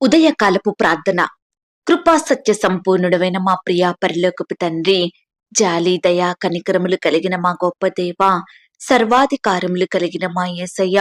ఉదయకాలపు ప్రార్థన. కృపా సత్య సంపూర్ణుడమైన మా ప్రియా పరిలోకపు తండ్రి జాలి దయా కనికరములు కలిగిన మా గొప్ప దేవ సర్వాధికారములు కలిగిన మా యేసయ్య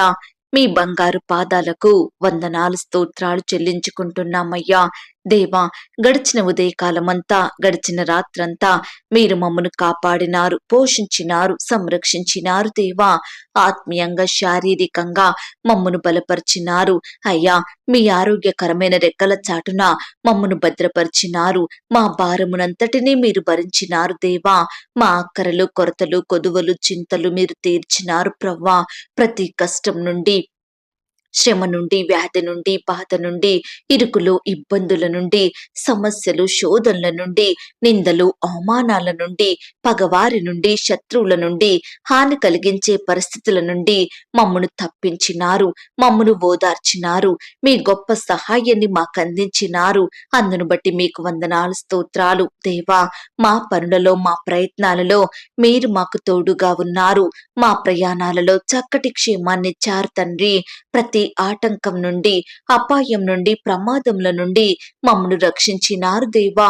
మీ బంగారు పాదాలకు వందనాలు స్తోత్రాలు చెల్లించుకుంటున్నామయ్యా. దేవా గడిచిన ఉదయకాలమంతా గడిచిన రాత్రంతా మీరు మమ్మను కాపాడినారు పోషించినారు సంరక్షించినారు దేవా. ఆత్మీయంగా శారీరకంగా మమ్మను బలపరిచినారు. అయ్యా మీ ఆరోగ్యకరమైన రెక్కల చాటున మమ్మను భద్రపరిచినారు. మా భారమునంతటినీ మీరు భరించినారు దేవా. మా అక్కరలు కొరతలు కొదువలు చింతలు మీరు తీర్చినారు ప్రవ్వా. ప్రతి కష్టం నుండి శ్రమ నుండి వ్యాధి నుండి బాధ నుండి ఇరుకులు ఇబ్బందుల నుండి సమస్యలు శోధనల నుండి నిందలు అవమానాల నుండి పగవారి నుండి శత్రువుల నుండి హాని కలిగించే పరిస్థితుల నుండి మమ్మను తప్పించినారు మమ్మను ఓదార్చినారు మీ గొప్ప సహాయాన్ని మాకు అందించినారు. అందును బట్టి మీకు వందనాలు స్తోత్రాలు. దేవా మా పనులలో మా ప్రయత్నాలలో మీరు మాకు తోడుగా ఉన్నారు. మా ప్రయాణాలలో చక్కటి క్షేమాన్ని ఇచ్చారు తండ్రి ప్రతి ఆటంకం నుండి అపాయం నుండి ప్రమాదముల నుండి మమ్మను రక్షించినారు దేవా.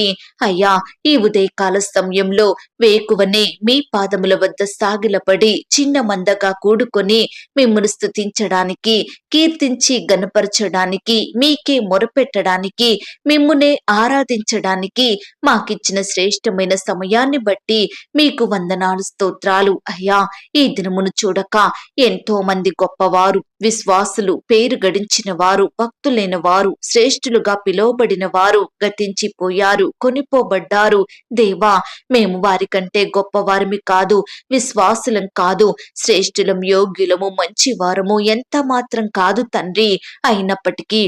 అయ్యా ఈ ఉదయకాల సమయంలో వేకువనే మీ పాదముల వద్ద సాగిలపడి చిన్న మందగా కూడుకొని మిమ్మల్ని స్తుతించడానికి కీర్తించి గనపరచడానికి మీకే మొరపెట్టడానికి మిమ్మునే ఆరాధించడానికి మాకిచ్చిన శ్రేష్టమైన సమయాన్ని బట్టి మీకు వందనాలు స్తోత్రాలు. అయ్యా ఈ దినమును చూడక ఎంతో మంది గొప్పవారు విశ్వాసులు పేరు గడించిన వారు భక్తులైన వారు శ్రేష్ఠులుగా పిలువబడిన వారు గతించిపోయారు కొనిపోబడ్డారు. దేవా మేము వారి కంటే గొప్పవారిమి కాదు విశ్వాసులం కాదు శ్రేష్ఠులం యోగ్యులము మంచివారము ఎంత మాత్రం కాదు తండ్రి. అయినప్పటికీ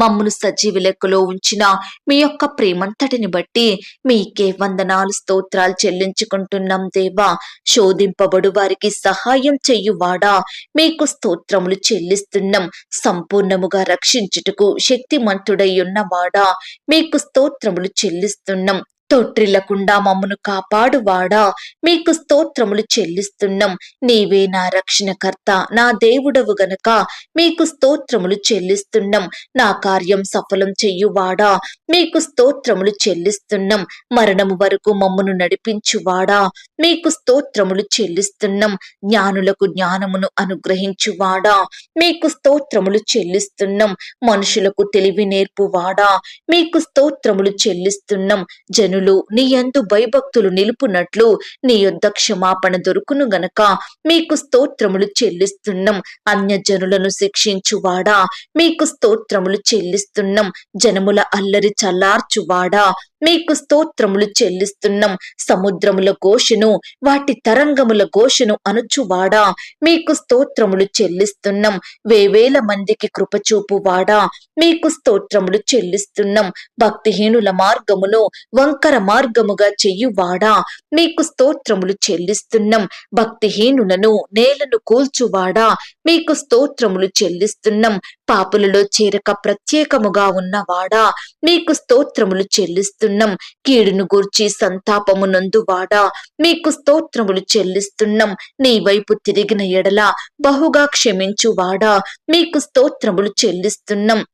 మమ్మను సజీవ లెక్కలో ఉంచిన మీ యొక్క ప్రేమంతటిని బట్టి మీకే వందనాలు స్తోత్రాలు చెల్లించుకుంటున్నాం దేవా. శోధింపబడు వారికి సహాయం చెయ్యువాడా మీకు స్తోత్రములు చెల్లిస్తున్నాం. సంపూర్ణముగా రక్షించుటకు శక్తిమంతుడై ఉన్నవాడా. మీకు స్తోత్రములు చెల్లిస్తున్నాం. తొట్రిల్లకుండా మమ్మను కాపాడువాడా? మీకు స్తోత్రములు చెల్లిస్తున్నాం. నీవే నా రక్షణకర్త నా దేవుడవు గనక మీకు స్తోత్రములు చెల్లిస్తున్నాం. నా కార్యం సఫలం చెయ్యువాడా మీకు స్తోత్రములు చెల్లిస్తున్నాం. మరణము వరకు మమ్మను నడిపించువాడా? మీకు స్తోత్రములు చెల్లిస్తున్నాం. జ్ఞానులకు జ్ఞానమును అనుగ్రహించువాడా? మీకు స్తోత్రములు చెల్లిస్తున్నాం. మనుషులకు తెలివి నేర్పువాడా? మీకు స్తోత్రములు చెల్లిస్తున్నాం. జను నీ నీయందు భయభక్తులు నిలుపునట్లు నీ యొద్ద క్షమాపణ దొరుకును గనక. మీకు స్తోత్రములు చెల్లిస్తున్నాం. అన్యజనులను శిక్షించువాడా? మీకు స్తోత్రములు చెల్లిస్తున్నాం. జనముల అల్లరి చల్లార్చువాడా? మీకు స్తోత్రములు చెల్లిస్తున్నాం. సముద్రముల ఘోషను వాటి తరంగముల ఘోషను అనుచువాడా? మీకు స్తోత్రములు చెల్లిస్తున్నాం. వేవేల మందికి కృపచూపువాడా మీకు స్తోత్రములు చెల్లిస్తున్నాం. భక్తిహీనుల మార్గమును వంకర మార్గముగా చెయ్యువాడా మీకు స్తోత్రములు చెల్లిస్తున్నాం. భక్తిహీనులను నేలను కూల్చువాడా? మీకు స్తోత్రములు చెల్లిస్తున్నాం. పాపులలో చేరక ప్రత్యేకముగా ఉన్నవాడా? మీకు స్తోత్రములు చెల్లిస్తున్నాం. కీడును గూర్చి సంతాపము నందువాడా? మీకు స్తోత్రములు చెల్లిస్తున్నాం. నీ వైపు తిరిగిన ఎడల బహుగా క్షమించువాడా? మీకు స్తోత్రములు చెల్లిస్తున్నాం.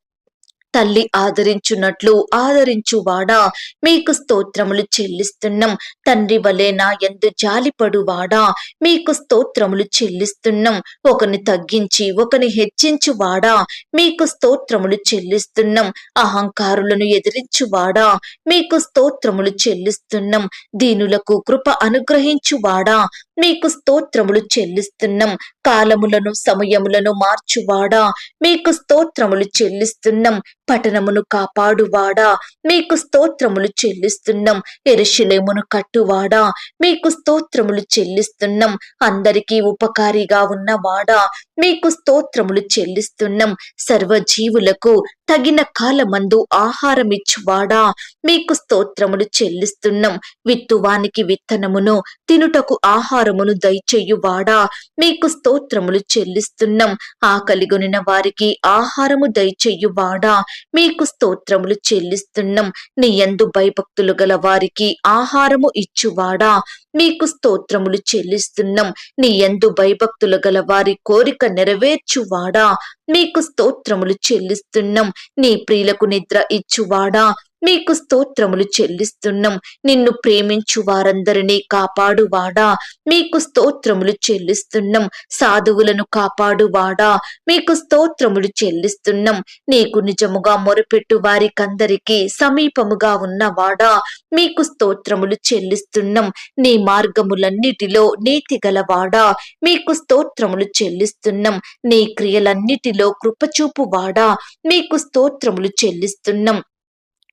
తల్లి ఆదరించున్నట్లు ఆదరించువాడా? మీకు స్తోత్రములు చెల్లిస్తున్నాం. తండ్రి వలె నా ఎందు జాలిపడువాడా? మీకు స్తోత్రములు చెల్లిస్తున్నాం. ఒకని తగ్గించి ఒకని హెచ్చించువాడా? మీకు స్తోత్రములు చెల్లిస్తున్నాం. అహంకారులను ఎదిరించువాడా? మీకు స్తోత్రములు చెల్లిస్తున్నాం. దీనులకు కృప అనుగ్రహించువాడా? మీకు స్తోత్రములు చెల్లిస్తున్నాం. కాలములను సమయములను మార్చువాడా? మీకు స్తోత్రములు చెల్లిస్తున్నాం. పట్టణమును కాపాడువాడా? మీకు స్తోత్రములు చెల్లిస్తున్నాం. ఎరుషులేమును కట్టువాడా? మీకు స్తోత్రములు చెల్లిస్తున్నాం. అందరికీ ఉపకారిగా ఉన్నవాడా? మీకు స్తోత్రములు చెల్లిస్తున్నాం. సర్వజీవులకు తగిన కాలమందు ఆహారం ఇచ్చువాడా? మీకు స్తోత్రములు చెల్లిస్తున్నాం. విత్తువానికి విత్తనమును తినుటకు ఆహారమును దయచేయువాడా? మీకు స్తోత్రములు చెల్లిస్తున్నాం. ఆకలిగొనిన వారికి ఆహారము దయచేయువాడా? మీకు స్తోత్రములు చెల్లిస్తున్నాం. నీ యందు భయభక్తులు గల వారికి ఆహారము ఇచ్చువాడా? మీకు స్తోత్రములు చెల్లిస్తున్నాం. నీ యందు భయభక్తులు గల వారి కోరిక నెరవేర్చువాడా? మీకు స్తోత్రములు చెల్లిస్తున్నాం. నీ ప్రియులకు నిద్ర ఇచ్చువాడా? మీకు స్తోత్రములు చెల్లిస్తున్నాం. నిన్ను ప్రేమించు వారందరినీ కాపాడువాడా? మీకు స్తోత్రములు చెల్లిస్తున్నాం. సాధువులను కాపాడువాడా? మీకు స్తోత్రములు చెల్లిస్తున్నాం. నీకు నిజముగా మొరపెట్టు వారికందరికీ సమీపముగా ఉన్నవాడా? మీకు స్తోత్రములు చెల్లిస్తున్నాం. నీ మార్గములన్నిటిలో నీతి గలవాడా? మీకు స్తోత్రములు చెల్లిస్తున్నాం. నీ క్రియలన్నిటిలో కృపచూపువాడా? మీకు స్తోత్రములు చెల్లిస్తున్నాం.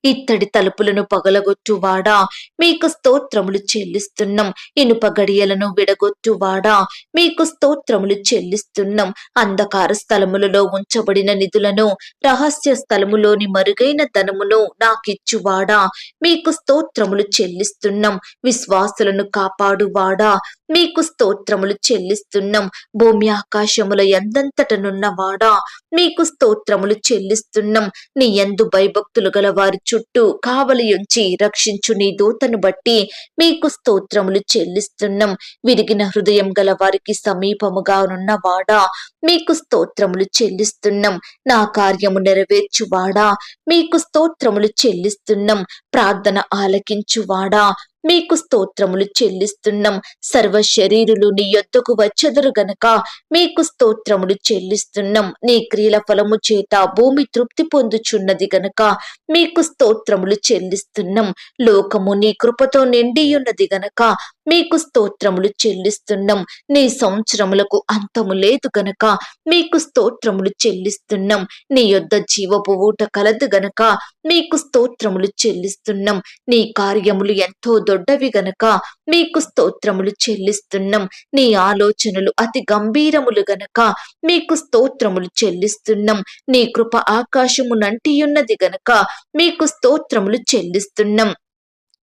ఇత్తడి తలుపులను పగలగొట్టువాడా? మీకు స్తోత్రములు చెల్లిస్తున్నాం. ఇనుప గడియలను విడగొట్టువాడా? మీకు స్తోత్రములు చెల్లిస్తున్నాం. అంధకార స్థలములలో ఉంచబడిన నిధులను రహస్య స్థలములోని మరుగైన ధనమును నాకిచ్చువాడా? మీకు స్తోత్రములు చెల్లిస్తున్నాం. విశ్వాసులను కాపాడువాడా? మీకు స్తోత్రములు చెల్లిస్తున్నాం. భూమి ఆకాశముల ఎందంతటనున్నవాడా? మీకు స్తోత్రములు చెల్లిస్తున్నాం. నీ ఎందు భయభక్తులు గల వారి చుట్టూ కావలి ఉంచి రక్షించు నీ దూతను బట్టి మీకు స్తోత్రములు చెల్లిస్తున్నాం. విరిగిన హృదయం గల వారికి సమీపముగా ఉన్నవాడా మీకు స్తోత్రములు చెల్లిస్తున్నాం. నా కార్యము నెరవేర్చువాడా? మీకు స్తోత్రములు చెల్లిస్తున్నాం. ప్రార్థన ఆలకించువాడా? మీకు స్తోత్రములు చెల్లిస్తున్నాం. సర్వ శరీరులు నీ యొద్దకు వచ్చెదరు గనక మీకు స్తోత్రములు చెల్లిస్తున్నాం. నీ క్రియల ఫలము చేత భూమి తృప్తి పొందుచున్నది గనక మీకు స్తోత్రములు చెల్లిస్తున్నాం. లోకము నీ కృపతో నిండి ఉన్నది గనక మీకు స్తోత్రములు చెల్లిస్తున్నాం. నీ సంవత్సరములకు అంతము లేదు గనక మీకు స్తోత్రములు చెల్లిస్తున్నాం. నీ యొద్ద జీవపు ఊట కలదు గనక మీకు స్తోత్రములు చెల్లిస్తున్నాం. నీ కార్యములు ఎంతో దొడ్డవి గనక మీకు స్తోత్రములు చెల్లిస్తున్నాం. నీ ఆలోచనలు అతి గంభీరములు గనక మీకు స్తోత్రములు చెల్లిస్తున్నాం. నీ కృప ఆకాశము నంటియున్నది గనక మీకు స్తోత్రములు చెల్లిస్తున్నాం.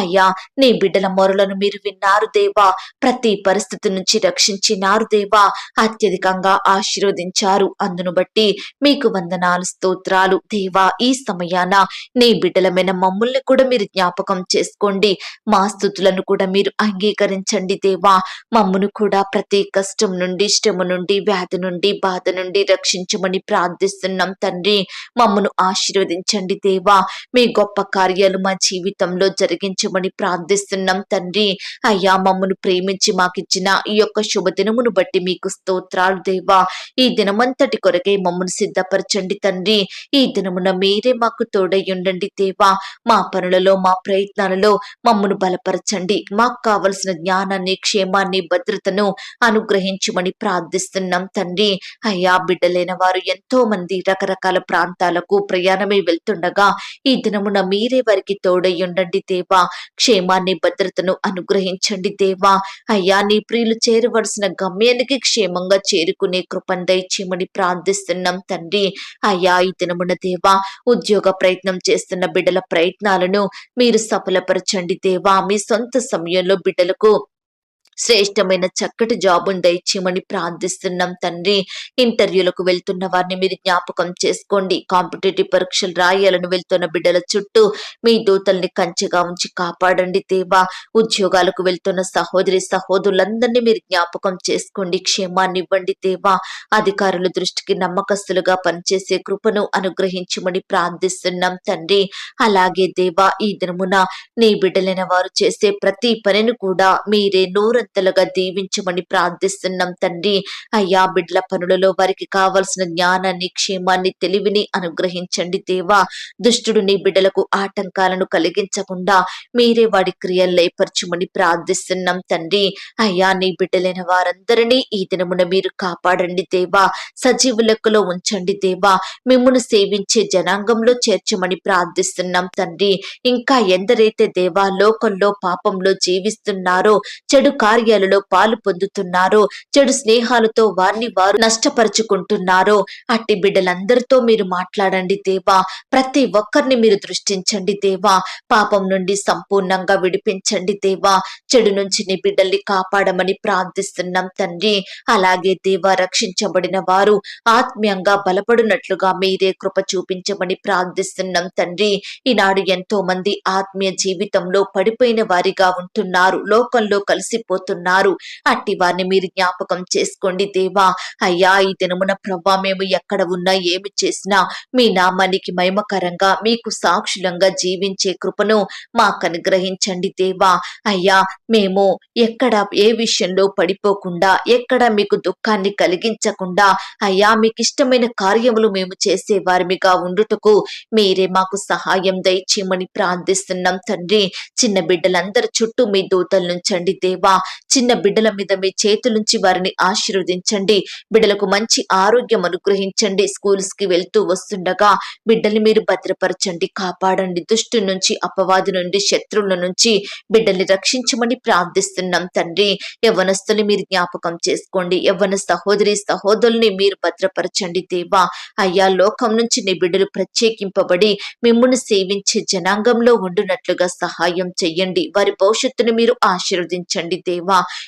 అయ్యా నీ బిడ్డల మొరలను మీరు విన్నారు దేవా. ప్రతి పరిస్థితి నుంచి రక్షించినారు దేవా. అత్యధికంగా ఆశీర్వదించారు. అందును బట్టి మీకు వందనాలు స్తోత్రాలు. దేవా ఈ సమయాన నీ బిడ్డలమైన మమ్మల్ని కూడా మీరు జ్ఞాపకం చేసుకోండి. మా స్థుతులను కూడా మీరు అంగీకరించండి దేవా. మమ్మను కూడా ప్రతి కష్టం నుండి శ్రమ నుండి వ్యాధి నుండి బాధ నుండి రక్షించమని ప్రార్థిస్తున్నాం తండ్రి. మమ్మను ఆశీర్వదించండి దేవా. మీ గొప్ప కార్యాలు మా జీవితంలో జరిగించ ఉంచమని ప్రార్థిస్తున్నాం తండ్రి. అయ్యా మమ్మను ప్రేమించి మాకిచ్చిన ఈ యొక్క శుభదినమును బట్టి మీకు స్తోత్రాలు దేవా. ఈ దినమంతటి కొరకై మమ్మను సిద్ధపరచండి తండ్రి. ఈ దినమున మీరే మాకు తోడై ఉండండి దేవా. మా పనులలో మా ప్రయత్నాలలో మమ్మను బలపరచండి. మాకు కావలసిన జ్ఞానాన్ని క్షేమాన్ని భద్రతను అనుగ్రహించమని ప్రార్థిస్తున్నాం తండ్రి. అయ్యా బిడ్డలైన వారు ఎంతో మంది రకరకాల ప్రాంతాలకు ప్రయాణమై వెళ్తుండగా ఈ దినమున మీరే వారికి తోడై ఉండండి దేవా. క్షేమాన్ని భద్రతను అనుగ్రహించండి దేవా. అయ్యా నీ ప్రియులు చేరవలసిన గమ్యానికి క్షేమంగా చేరుకునే కృపను దయచేయమని ప్రార్థిస్తున్నాం తండ్రి. అయ్యా ఈ దినమున దేవా ఉద్యోగ ప్రయత్నం చేస్తున్న బిడ్డల ప్రయత్నాలను మీరు సఫలపరచండి దేవా. మీ సొంత సమయంలో బిడ్డలకు శ్రేష్టమైన చక్కటి జాబును దయచేయమని ప్రార్థిస్తున్నాం తండ్రి. ఇంటర్వ్యూలకు వెళ్తున్న వారిని మీరు జ్ఞాపకం చేసుకోండి. కాంపిటేటివ్ పరీక్షలు రాయాలని వెళ్తున్న బిడ్డల చుట్టూ మీ దూతల్ని కంచెగా ఉంచి కాపాడండి దేవా. ఉద్యోగాలకు వెళ్తున్న సహోదరి సహోదరులందరినీ మీరు జ్ఞాపకం చేసుకోండి. క్షేమాన్ని ఇవ్వండి దేవా. అధికారుల దృష్టికి నమ్మకస్తులుగా పనిచేసే కృపను అనుగ్రహించమని ప్రార్థిస్తున్నాం తండ్రి. అలాగే దేవా ఈ దినమున నీ బిడ్డలైన వారు చేసే ప్రతి పనిని కూడా మీరే నూరంతలుగా దీవించమని ప్రార్థిస్తున్నాం తండ్రి. అయ్యా బిడ్ల పనులలో వారికి కావలసిన జ్ఞానాన్ని క్షేమాన్ని తెలివిని అనుగ్రహించండి దేవా. దుష్టుడు నీ బిడ్డలకు ఆటంకాలను కలిగించకుండా మీరే వాడి క్రియలు లేపరచుమని ప్రార్థిస్తున్నాం తండ్రి. అయ్యా నీ బిడ్డలైన వారందరినీ ఈ దినమున మీరు కాపాడండి దేవా. సజీవ లెక్కలో ఉంచండి దేవా. మిమ్మును సేవించే జనాంగంలో చేర్చమని ప్రార్థిస్తున్నాం తండ్రి. ఇంకా ఎందరైతే దేవా లోకంలో పాపంలో జీవిస్తున్నారో చెడు కార్యాలలో పాలు పొందుతున్నారో. చెడు స్నేహాలతో వారిని వారు నష్టపరుచుకుంటున్నారో. అట్టి బిడ్డలందరితో మీరు మాట్లాడండి దేవా. ప్రతి ఒక్కరిని మీరు దృష్టించండి దేవా. పాపం నుండి సంపూర్ణంగా విడిపించండి దేవా. చెడు నుంచి నీ బిడ్డల్ని కాపాడమని ప్రార్థిస్తున్నాం తండ్రి. అలాగే దేవా రక్షించబడిన వారు ఆత్మీయంగా బలపడినట్లుగా మీరే కృప చూపించమని ప్రార్థిస్తున్నాం తండ్రి. ఈనాడు ఎంతో మంది ఆత్మీయ జీవితంలో పడిపోయిన వారిగా ఉంటున్నారు. లోకంలో కలిసిపోతున్నారు అట్టి వారిని మీరు జ్ఞాపకం చేసుకోండి దేవా. అయ్యా ఈ దినమున ప్రభా మేము ఎక్కడ ఉన్నా ఏమి చేసినా మీ నామానికి మహిమకరంగా మీకు సాక్షులంగా జీవించే కృపను మాకు అనుగ్రహించండి దేవా. అయ్యా మేము ఎక్కడ ఏ విషయంలో పడిపోకుండా ఎక్కడ మీకు దుఃఖాన్ని కలిగించకుండా అయ్యా మీకు ఇష్టమైన కార్యములు మేము చేసే వారిమిగా ఉండుటకు మీరే మాకు సహాయం దయచేయమని ప్రార్థిస్తున్నాం తండ్రి. చిన్న బిడ్డలందరి చుట్టూ మీ దూతలు నుంచండి దేవా. చిన్న బిడ్డల మీద మీ చేతులుంచి వారిని ఆశీర్వదించండి. బిడ్డలకు మంచి ఆరోగ్యం అనుగ్రహించండి. స్కూల్స్కి వెళ్తూ వస్తుండగా బిడ్డల్ని మీరు భద్రపరచండి. కాపాడండి. దుష్టు నుంచి అపవాది నుండి శత్రువుల నుంచి బిడ్డల్ని రక్షించమని ప్రార్థిస్తున్నాం తండ్రి. యవ్వనస్తుల్ని మీరు జ్ఞాపకం చేసుకోండి. యవ్వన సహోదరి సహోదరుల్ని మీరు భద్రపరచండి దేవా. అయ్యా లోకం నుంచి నీ బిడ్డలు ప్రత్యేకింపబడి మిమ్మును సేవించే జనాంగంలో ఉండునట్లుగా సహాయం చెయ్యండి. వారి భవిష్యత్తును మీరు ఆశీర్వదించండి దేవా.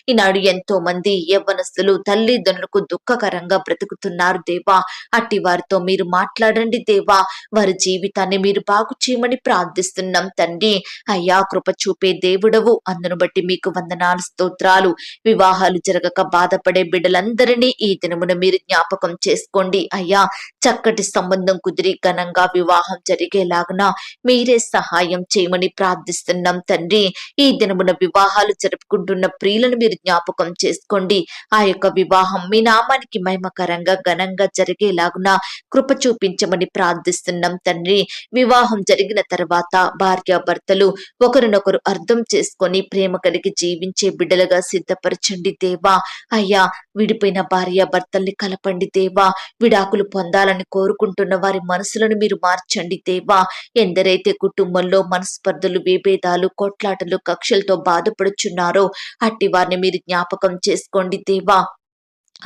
ఈనాడు ఎంతో మంది యవ్వనస్తులు తల్లిదండ్రులకు దుఃఖకరంగా బ్రతుకుతున్నారు దేవా. అట్టి వారితో మీరు మాట్లాడండి దేవా. వారి జీవితాన్ని మీరు బాగు చేయమని ప్రార్థిస్తున్నాం తండ్రి. అయ్యా కృప చూపే దేవుడవు. అందును బట్టి మీకు వందనాలు స్తోత్రాలు. వివాహాలు జరగక బాధపడే బిడ్డలందరినీ ఈ దినమున మీరు జ్ఞాపకం చేసుకోండి. అయ్యా చక్కటి సంబంధం కుదిరి ఘనంగా వివాహం జరిగేలాగున మీరే సహాయం చేయమని ప్రార్థిస్తున్నాం తండ్రి. ఈ దినమున వివాహాలు జరుపుకుంటున్న ప్రియులను మీరు జ్ఞాపకం చేసుకోండి. ఆ యొక్క వివాహం మీ నామానికి మహిమకరంగా ఘనంగా జరిగేలాగున కృప చూపించమని ప్రార్థిస్తున్నాం తండ్రి. వివాహం జరిగిన తర్వాత భార్యాభర్తలు ఒకరినొకరు అర్థం చేసుకొని ప్రేమ కలిగి జీవించే బిడ్డలుగా సిద్ధపరచండి దేవా. అయ్యా విడిపోయిన భార్యాభర్తల్ని కలపండి దేవా. విడాకులు పొందాలని కోరుకుంటున్న వారి మనసులను మీరు మార్చండి దేవా. ఎందరైతే కుటుంబంలో మనస్పర్ధలు విభేదాలు కొట్లాటలు కక్షలతో బాధపడుచున్నారో అట్టి వారిని మీరు జ్ఞాపకం చేసుకోండి దేవా.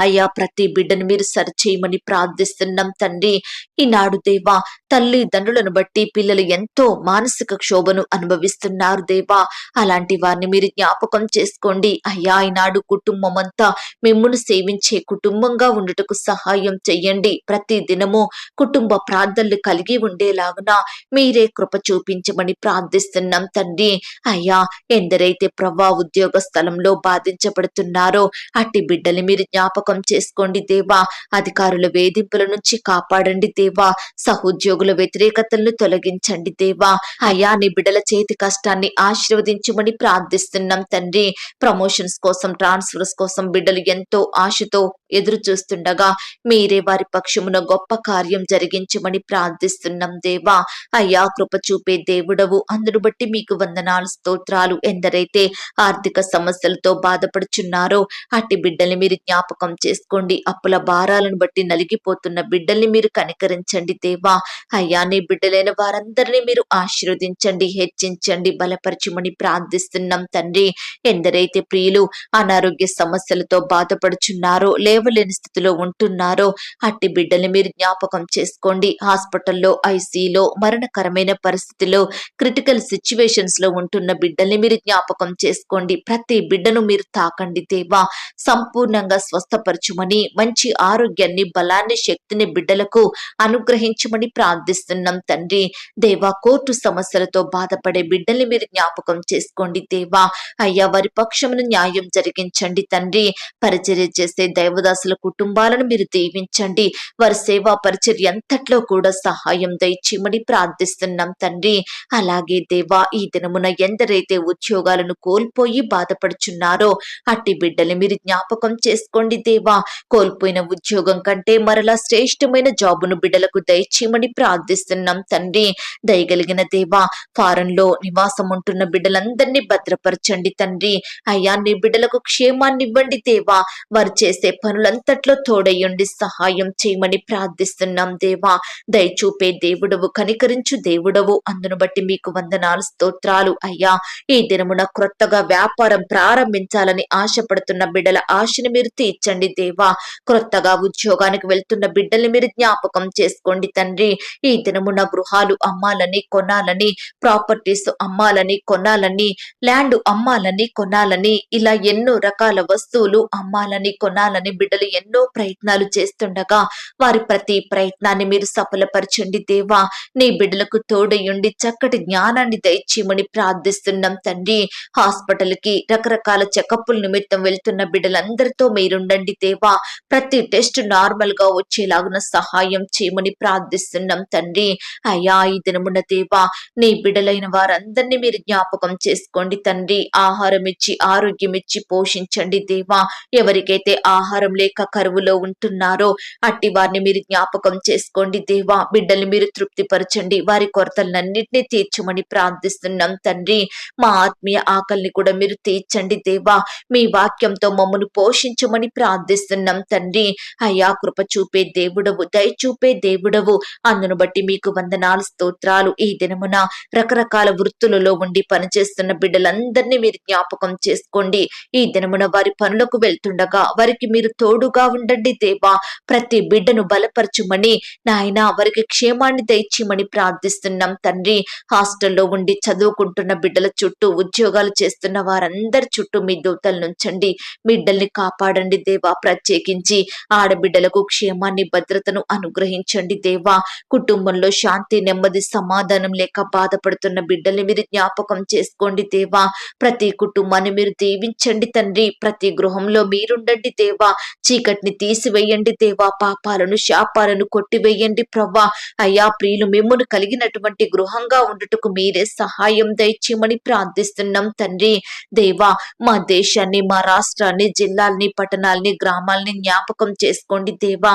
అయ్యా ప్రతి బిడ్డను మీరు సరిచేయమని ప్రార్థిస్తున్నాం తండ్రి. ఈనాడు దేవా తల్లిదండ్రులను బట్టి పిల్లలు ఎంతో మానసిక క్షోభను అనుభవిస్తున్నారు దేవా. అలాంటి వారిని మీరు జ్ఞాపకం చేసుకోండి. అయ్యా ఈనాడు కుటుంబం అంతా మిమ్మును సేవించే కుటుంబంగా ఉండుటకు సహాయం చెయ్యండి. ప్రతి దినము కుటుంబ ప్రార్థనలు కలిగి ఉండేలాగున మీరే కృప చూపించమని ప్రార్థిస్తున్నాం తండ్రి. అయ్యా ఎందరైతే ప్రభా ఉద్యోగ స్థలంలో బాధించబడుతున్నారో అట్టి బిడ్డలు మీరు జ్ఞాపకం చేసుకోండి దేవా. అధికారుల వేధింపుల నుంచి కాపాడండి దేవా. సహోద్యోగుల వ్యతిరేకతలను తొలగించండి దేవా. అయ్యా నీ బిడ్డల చేతి కష్టాన్ని ఆశీర్వదించమని ప్రార్థిస్తున్నాం తండ్రి. ప్రమోషన్స్ కోసం ట్రాన్స్ఫర్స్ కోసం బిడ్డలు ఎంతో ఆశతో ఎదురు చూస్తుండగా మీరే వారి పక్షమున గొప్ప కార్యం జరిగించమని ప్రార్థిస్తున్నాం దేవా. అయ్యా కృప చూపే దేవుడవు. అందును బట్టి మీకు వందనాలు స్తోత్రాలు. ఎందరైతే ఆర్థిక సమస్యలతో బాధపడుచున్నారో అట్టి బిడ్డల్ని మీరు జ్ఞాపకం జ్ఞాపకం చేసుకోండి. అప్పుల భారాలను బట్టి నలిగిపోతున్న బిడ్డల్ని మీరు కనికరించండి దేవా. అయ్యా నీ బిడ్డలైన వారందరినీ మీరు ఆశీర్వదించండి హెచ్చించండి బలపరచమని ప్రార్థిస్తున్నాం తండ్రి. ఎందరైతే ప్రియులు అనారోగ్య సమస్యలతో బాధపడుచున్నారో లేవలేని స్థితిలో ఉంటున్నారో అట్టి బిడ్డల్ని మీరు జ్ఞాపకం చేసుకోండి. హాస్పిటల్లో ఐసీలో మరణకరమైన పరిస్థితిలో క్రిటికల్ సిచ్యువేషన్స్లో ఉంటున్న బిడ్డల్ని మీరు జ్ఞాపకం చేసుకోండి. ప్రతి బిడ్డను మీరు తాకండి దేవా. సంపూర్ణంగా స్వస్థ స్వస్థపరచుమని మంచి ఆరోగ్యాన్ని బలాన్ని శక్తిని బిడ్డలకు అనుగ్రహించమని ప్రార్థిస్తున్నాం తండ్రి. దేవా కోర్టు సమస్యలతో బాధపడే బిడ్డల్ని మీరు జ్ఞాపకం చేసుకోండి దేవా. అయ్యా వారి పక్షమును న్యాయం జరిగించండి తండ్రి. పరిచర్య చేసే దైవదాసుల కుటుంబాలను మీరు దీవించండి. వారి సేవా పరిచర్య అంతట్లో కూడా సహాయం దయచేయమని ప్రార్థిస్తున్నాం తండ్రి. అలాగే దేవా ఈ దినమున ఎందరైతే ఉద్యోగాలను కోల్పోయి బాధపడుచున్నారో అట్టి బిడ్డలు మీరు జ్ఞాపకం చేసుకోండి దేవా కోల్పోయిన ఉద్యోగం కంటే మరలా శ్రేష్టమైన జాబును బిడ్డలకు దయచేయమని ప్రార్థిస్తున్నాం తండ్రి. దయగలిగిన దేవా ఫారెన్లో నివాసం ఉంటున్న బిడ్డలందరినీ భద్రపరచండి తండ్రి. అయ్యా నీ బిడ్డలకు క్షేమాన్ని ఇవ్వండి దేవా. వారు చేసే పనులంతట్లో తోడయ్యండి సహాయం చేయమని ప్రార్థిస్తున్నాం దేవా. దయచూపే దేవుడవు కనికరించు దేవుడవు. అందును బట్టి మీకు వందనాలు స్తోత్రాలు అయ్యా. ఈ దినమున క్రొత్తగా వ్యాపారం ప్రారంభించాలని ఆశపడుతున్న బిడ్డల ఆశని మీరు తీర్చండి. దేవా. క్రొత్తగా ఉద్యోగానికి వెళ్తున్న బిడ్డల్ని మీరు జ్ఞాపకం చేసుకోండి తండ్రి. ఈ దినమున గృహాలు అమ్మాలని కొనాలని ప్రాపర్టీస్ అమ్మాలని కొనాలని ల్యాండ్ అమ్మాలని కొనాలని ఇలా ఎన్నో రకాల వస్తువులు అమ్మాలని కొనాలని బిడ్డలు ఎన్నో ప్రయత్నాలు చేస్తుండగా వారి ప్రతి ప్రయత్నాన్ని మీరు సఫలపరచండి దేవా. నీ బిడ్డలకు తోడయుండి చక్కటి జ్ఞానాన్ని దయచేయమని ప్రార్థిస్తున్నాం తండ్రి. హాస్పిటల్కి రకరకాల చెకప్పుల నిమిత్తం వెళ్తున్న బిడ్డలందరితో మీరుండండి. దేవా. ప్రతి టెస్ట్ నార్మల్గా వచ్చేలాగున సహాయం చేయమని ప్రార్థిస్తున్నాం తండ్రి. అయ్యా ఈ దినమున దేవా నీ బిడ్డలైన వారందరినీ మీరు జ్ఞాపకం చేసుకోండి తండ్రి. ఆహారం ఇచ్చి ఆరోగ్యం ఇచ్చి పోషించండి దేవా. ఎవరికైతే ఆహారం లేక కరువులో ఉంటున్నారో అట్టి వారిని మీరు జ్ఞాపకం చేసుకోండి దేవా. బిడ్డల్ని మీరు తృప్తిపరచండి. వారి కొరతలన్నింటినీ తీర్చమని ప్రార్థిస్తున్నాం తండ్రి. మా ఆత్మీయ ఆకలిని కూడా మీరు తీర్చండి దేవా. మీ వాక్యంతో మమ్మను పోషించమని ప్రార్థిస్తున్నాం తండ్రి. అయ్యా కృప చూపే దేవుడవు దయ చూపే దేవుడవు. అందును బట్టి మీకు వందనాలు స్తోత్రాలు ఈ దినమున. రకరకాల వృత్తులలో ఉండి పనిచేస్తున్న బిడ్డలందరినీ మీరు జ్ఞాపకం చేసుకోండి. ఈ దినమున వారి పనులకు వెళ్తుండగా వారికి మీరు తోడుగా ఉండండి దేవా. ప్రతి బిడ్డను బలపరచుమని నాయన వారికి క్షేమాన్ని దయచిమని ప్రార్థిస్తున్నాం తండ్రి. హాస్టల్లో ఉండి చదువుకుంటున్న బిడ్డల చుట్టూ ఉద్యోగాలు చేస్తున్న వారందరి చుట్టూ మీ దూతలు నుంచండి బిడ్డల్ని కాపాడండి దేవా. ప్రత్యేకించి ఆడబిడ్డలకు క్షేమాన్ని భద్రతను అనుగ్రహించండి దేవా. కుటుంబంలో శాంతి నెమ్మది సమాధానం లేక బాధపడుతున్న బిడ్డల్ని మీరు జ్ఞాపకం చేసుకోండి దేవా. ప్రతి కుటుంబాన్ని మీరు దీవించండి తండ్రి. ప్రతి గృహంలో మీరుండండి దేవా. చీకటిని తీసివేయండి దేవా. పాపాలను శాపాలను కొట్టివేయండి ప్రవ్వా. అయ్యా ప్రియులు మిమ్మల్ని కలిగినటువంటి గృహంగా ఉండటకు మీరే సహాయం దయచేయమని ప్రార్థిస్తున్నాం తండ్రి. దేవా మా దేశాన్ని మా రాష్ట్రాన్ని జిల్లాల్ని పట్టణాల్ని గ్రామాల్ని జ్ఞాపకం చేసుకోండి దేవా.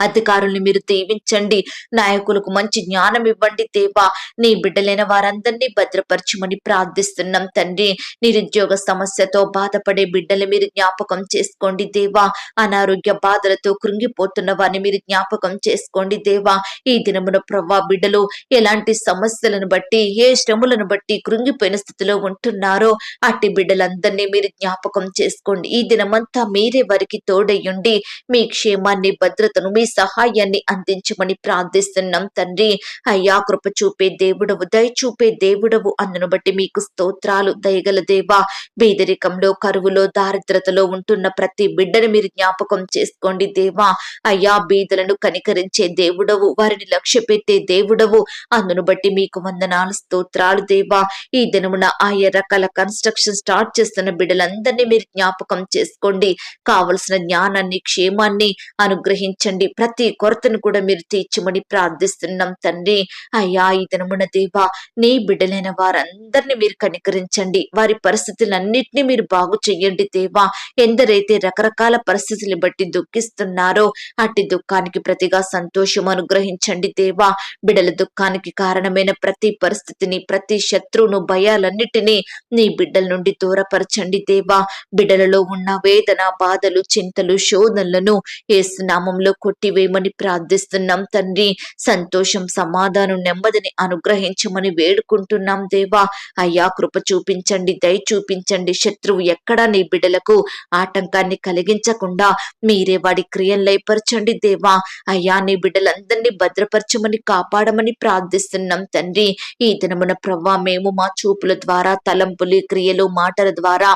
అధికారుల్ని మీరు దీవించండి. నాయకులకు మంచి జ్ఞానం ఇవ్వండి దేవా. నీ బిడ్డలైన వారందరినీ భద్రపరచమని ప్రార్థిస్తున్నాం తండ్రి. నిరుద్యోగ సమస్యతో బాధపడే బిడ్డలు మీరు జ్ఞాపకం చేసుకోండి దేవా. అనారోగ్య బాధలతో కృంగిపోతున్న వారిని మీరు జ్ఞాపకం చేసుకోండి దేవా. ఈ దినమున ప్రవ్వా బిడ్డలు ఎలాంటి సమస్యలను బట్టి ఏ శ్రమలను బట్టి కృంగిపోయిన స్థితిలో ఉంటున్నారో అట్టి బిడ్డలందరినీ మీరు జ్ఞాపకం చేసుకోండి. ఈ దినమంతా మీరే వారికి తోడయ్యుండి మీ క్షేమాన్ని భద్రతను మీ సహాయాన్ని అందించమని ప్రార్థిస్తున్నాం తండ్రి. అయ్యా కృప చూపే దేవుడవు దయ చూపే దేవుడవు. అందును బట్టి మీకు స్తోత్రాలు దయగల దేవా. పేదరికంలో కరువులో దారిద్రతలో ఉంటున్న ప్రతి బిడ్డను మీరు జ్ఞాపకం చేసుకోండి దేవా. అయ్యా బీదలను కనికరించే దేవుడవు వారిని లక్ష్య పెట్టే దేవుడవు. అందును బట్టి మీకు వందనాలు స్తోత్రాలు దేవా. ఈ దినమున ఆయా రకాల కన్స్ట్రక్షన్ స్టార్ట్ చేస్తున్న బిడ్డలందరినీ మీరు జ్ఞాపకం చేసుకోండి. కావలసిన జ్ఞానాన్ని క్షేమాన్ని అనుగ్రహించండి. ప్రతి కొరతను కూడా మీరు తీర్చమని ప్రార్థిస్తున్నాం తండ్రి. అయ్యా ఈ దినమున దేవా నీ బిడ్డలైన వారందరినీ మీరు కనికరించండి. వారి పరిస్థితులన్నింటినీ మీరు బాగు చెయ్యండి దేవా. ఎందరైతే రకరకాల పరిస్థితులు బట్టి దుఃఖిస్తున్నారో అట్టి దుఃఖానికి ప్రతిగా సంతోషం అనుగ్రహించండి దేవా. బిడల దుఃఖానికి కారణమైన ప్రతి పరిస్థితిని ప్రతి శత్రువును భయాలన్నిటినీ నీ బిడ్డల నుండి దూరపరచండి దేవా. బిడలలో ఉన్న వేదన బాధలు చింతలు శోధనలను ఏసునామంలో కొట్టివేయమని ప్రార్థిస్తున్నాం తండ్రి. సంతోషం సమాధానం నెమ్మదిని అనుగ్రహించమని వేడుకుంటున్నాం దేవా. అయ్యా కృప చూపించండి దయ చూపించండి. శత్రువు ఎక్కడా నీ బిడ్డలకు ఆటంకాన్ని కలిగించకుండా మీరే వాడి క్రియలు లయపరచండి దేవా. అయ్యా నీ బిడ్డలందరినీ భద్రపరచమని కాపాడమని ప్రార్థిస్తున్నాం తండ్రి. ఈ దినమున ప్రవ్వా మేము మా చూపుల ద్వారా తలంపులు క్రియలు మాటల ద్వారా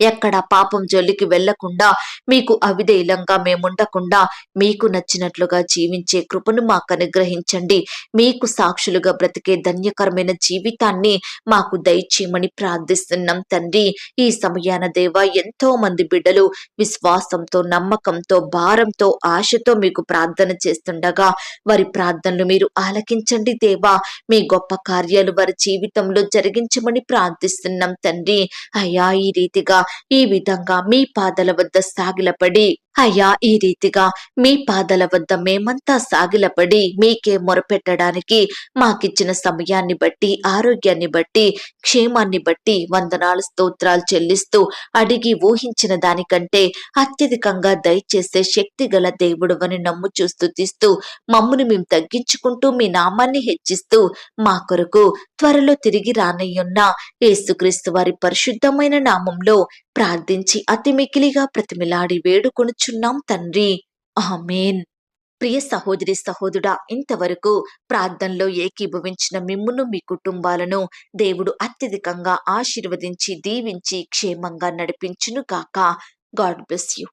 ఎక్కడ పాపం జోలికి వెళ్ళకుండా మీకు అవిధేయులంగా మేముండకుండా మీకు నచ్చినట్లుగా జీవించే కృపను మాకు అనుగ్రహించండి. మీకు సాక్షులుగా బ్రతికే ధన్యకరమైన జీవితాన్ని మాకు దయచేయమని ప్రార్థిస్తున్నాం తండ్రి. ఈ సమయాన దేవ ఎంతో మంది బిడ్డలు విశ్వాసంతో నమ్మకంతో భారంతో ఆశతో మీకు ప్రార్థన చేస్తుండగా వారి ప్రార్థనలు మీరు ఆలకించండి దేవా. మీ గొప్ప కార్యాలు వారి జీవితంలో జరిగించమని ప్రార్థిస్తున్నాం తండ్రి. అయ్యా ఈ రీతిగా ఈ విధంగా మీ పాదల వద్ద సాగిలపడి అయ్యా ఈ రీతిగా మీ పాదల వద్ద మేమంతా సాగిలపడి మీకే మొరపెట్టడానికి మాకిచ్చిన సమయాన్ని బట్టి ఆరోగ్యాన్ని బట్టి క్షేమాన్ని బట్టి వందనాలు స్తోత్రాలు చెల్లిస్తూ అడిగి ఊహించిన దానికంటే అత్యధికంగా దయచేసే శక్తి గల దేవుడు అని నమ్ము చూస్తూ తీస్తూ మమ్మును మేము తగ్గించుకుంటూ మీ నామాన్ని హెచ్చిస్తూ మా కొరకు త్వరలో తిరిగి రానయ్యున్న యేసుక్రీస్తు వారి పరిశుద్ధమైన నామంలో ప్రార్థించి అతి మికిలిగా ప్రతిమిలాడి వేడుకొనుచున్నాం తండ్రి. ఆమెన్. ప్రియ సహోదరి సహోదరుడా ఇంతవరకు ప్రార్థనలో ఏకీభవించిన మిమ్మును మీ కుటుంబాలను దేవుడు అత్యధికంగా ఆశీర్వదించి దీవించి క్షేమంగా నడిపించును గాక. God bless you.